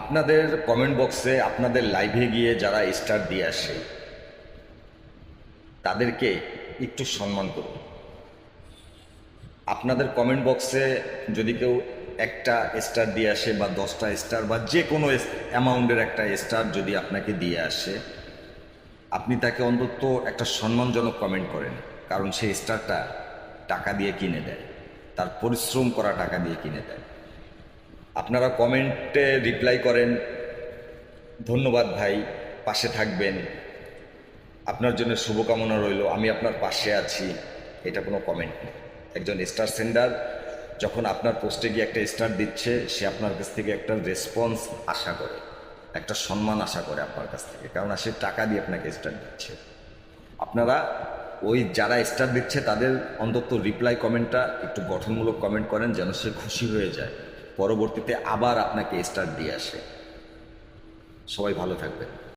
আপনাদের কমেন্ট বক্সে আপনাদের লাইভে গিয়ে যারা স্টার দিয়ে আসে, তাদেরকে একটু সম্মান করুন। আপনাদের কমেন্ট বক্সে যদি কেউ একটা স্টার দিয়ে আসে বা দশটা স্টার বা যে কোনো অ্যামাউন্টের একটা স্টার যদি আপনাকে দিয়ে আসে, আপনি তাকে অন্তত একটা সম্মানজনক কমেন্ট করেন, কারণ সেই স্টারটা টাকা দিয়ে কিনে দেয়, তার পরিশ্রম করা টাকা দিয়ে কিনে দেয়। আপনারা কমেন্টে রিপ্লাই করেন। ধন্যবাদ ভাই, পাশে থাকবেন। আপনার জন্য শুভকামনা রইল, আমি আপনার পাশে আছি, এটা কোনো কমেন্ট নেই। একজন স্টার সেন্ডার যখন আপনার পোস্টে গিয়ে একটা স্টার দিচ্ছে, সে আপনার কাছ থেকে একটা রেসপন্স আশা করে, একটা সম্মান আশা করে আপনার কাছ থেকে, কারণ সে টাকা দিয়ে আপনাকে স্টার দিচ্ছে। আপনারা ওই যারা স্টার দিচ্ছে, তাদের অন্তত রিপ্লাই কমেন্টটা একটু গঠনমূলক কমেন্ট করেন, যেন সে খুশি হয়ে যায়। পরবর্তীতে আবার আপনাকে স্টার্ট দিয়ে আসে। সবাই ভালো থাকবেন।